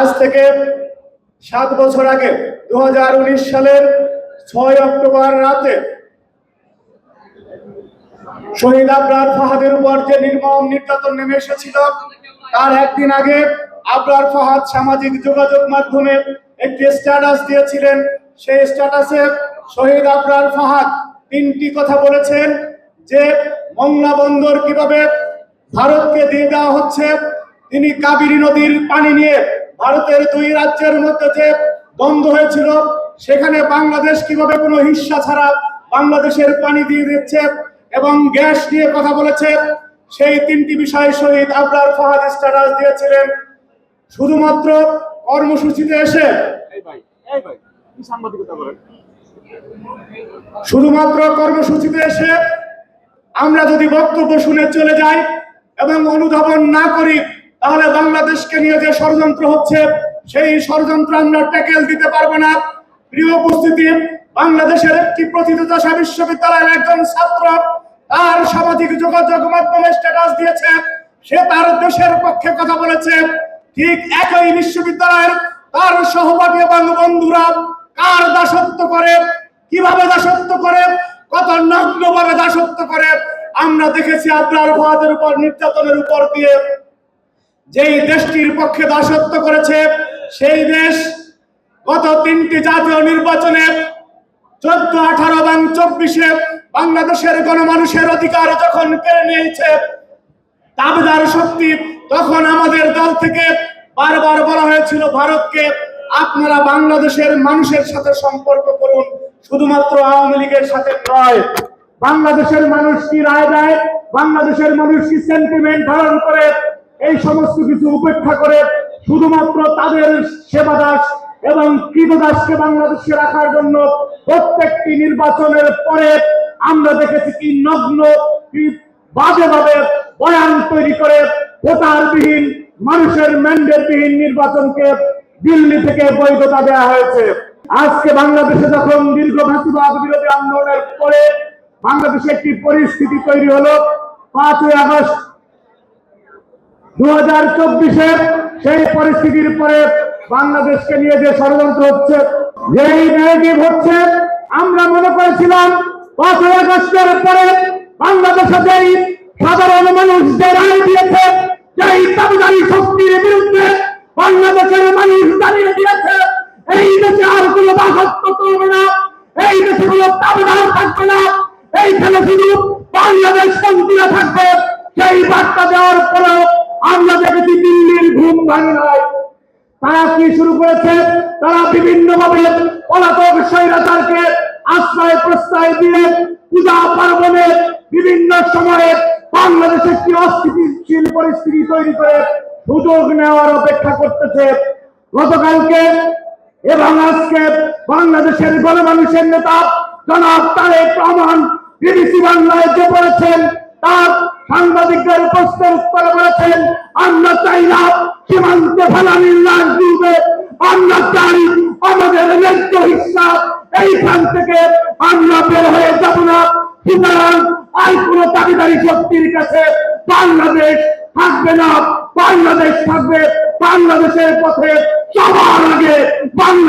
আজ থেকে সাত বছর আগে দুহাজার উনিশ সালের ছয় অক্টোবর রাতে শহীদ আবরার ফাহাদের উপর যে নির্মম নির্যাতন নেমে এসেছিল, তার একদিন আগে আবরার ফাহাদ সামাজিক যোগাযোগ মাধ্যমে একটি স্ট্যাটাস দিয়েছিলেন। সেই স্ট্যাটাসে শহীদ আবরার ফাহাদ তিনটি কথা বলেছেন, যে মংলা বন্দর কীভাবে ভারতকে দিয়ে দেওয়া হচ্ছে, তিনি কাবেরী নদীর পানি নিয়ে ভারতের দুই রাজ্যের মধ্যে যে দ্বন্দ্ব হয়েছিল সেখানে বাংলাদেশ কীভাবে কোনো হিস্সা ছাড়া বাংলাদেশের পানি দিয়ে দিচ্ছে এবং গ্যাস নিয়ে কথা বলেছে সেই তিনটি বিষয় শহীদ আবরার ফাহাদ স্ট্যাটাস দিয়েছিলেন। শুধুমাত্র কর্মসূচিতে এসে শুধুমাত্র কর্মসূচিতে এসে আমরা যদি বক্তব্য শুনে চলে যাই এবং অনুধাবন না করি তাহলে বাংলাদেশকে নিয়ে যে ষড়যন্ত্র হচ্ছে, সেই ষড়যন্ত্র আমরা ট্যাকেল দিতে পারব না। প্রিয় উপস্থিতি, বাংলাদেশের একটি প্রথিতযশা বিশ্ববিদ্যালয়ের একজন ছাত্র তার সামাজিক যোগাযোগ মাধ্যমে স্ট্যাটাস দিয়েছে। সে তার দেশের পক্ষে কথা বলেছে। ঠিক একই বিশ্ববিদ্যালয়ের তার সহপাঠী এবং বন্ধুরা কার দাসত্ব করে, কীভাবে দাসত্ব করে, কত নগ্নভাবে দাসত্ব করে, আমরা দেখেছি আপনার ফাহাদের উপর, নির্যাতনের উপর দিয়ে যেই দেশটির পক্ষে দাসত্ব করেছে, সেই দেশ গত তিনটি জাতীয় নির্বাচনে চোদ্দ, আঠারো এবং চব্বিশে বাংলাদেশের গণমানুষের অধিকার যখন কেড়ে নিয়েছে, দাবিদার শক্তি তখন আমাদের দল থেকে বারবার বলা হয়েছিল, ভারতকে আপনারা বাংলাদেশের মানুষের সাথে সম্পর্ক করুন, শুধুমাত্র আওয়ামী লীগের সাথে নয়। বাংলাদেশের মানুষ কি রায় দেয়? বাংলাদেশের মানুষ কি সেন্টিমেন্ট ধারণ করে? এই সমস্ত কিছু উপেক্ষা করে শুধুমাত্র তাদের সেবা দাস এবং কৃতদাসকে বাংলাদেশে রাখার জন্য প্রত্যেকটি নির্বাচনের পরে আমরা দেখেছি কি নগ্ন, কি বাজেভাবে বয়ান তৈরি করে ভোটারবিহীন মানুষের ম্যান্ডেটবিহীন নির্বাচনকে দিল্লি থেকে বৈধতা দেওয়া হয়েছে। আজকে বাংলাদেশে যখন দীর্ঘ ফাঁসিবাদ বিরোধী আন্দোলনের পরে বাংলাদেশে একটি পরিস্থিতি তৈরি হলো, পাঁচই আগস্ট দু হাজার চব্বিশের সেই পরিস্থিতির পরে বাংলাদেশকে নিয়ে যে ষড়যন্ত্র হচ্ছে, যেই নেগেটিভ হচ্ছে, আমরা মনে করেছিলাম পাঁচই আগস্টের পরে বাংলাদেশে যেই সাধারণ মানুষ যে রায় দিয়েছে, যেই দাবিদারি শক্তির বিরুদ্ধে বাংলাদেশের মানুষ দাঁড়িয়ে দিয়েছে, এই দেশে আর কোনো দাসত্ব চলবে না, এই দেশে কোনো দাবিদার থাকবে না এইখানে শুধু বাংলাদেশ শান্তিরা থাকবে, সেই বার্তা দেওয়ার পরেও আমরা দেখেছি দিল্লির ঘুম ভাঙে নাই। তারা কি শুরু করেছে? তারা বিভিন্ন ভাবে পলাতক স্বৈরাচারকে আশ্রয় প্রশ্রয় দিয়ে পূজা পার্বণে বিভিন্ন সময়ে বাংলাদেশে একটি অস্থিতিশীল পরিস্থিতি তৈরি করে সুযোগ নেওয়ার অপেক্ষা করতেছে। গতকালকে এবং আজকে বাংলাদেশের গণমানুষের নেতা জনাব তারেক রহমান বিবিসি বাংলায় যে বলেছেন তার সাংবাদিকদের প্রশ্নের উত্তরে বলেছেন আমরা চাই না সীমান্তে ফেলানির রাজনীতিতে আমরা চাই আমাদের ন্যায্য হিসাব। এইখান থেকে আমরা বের হয়ে যাব না। সুতরাং আর কোন দাবিদারি শক্তির কাছে বাংলাদেশ থাকবে না। বাংলাদেশ থাকবে বাংলাদেশের পথে সবার আগে বাংলা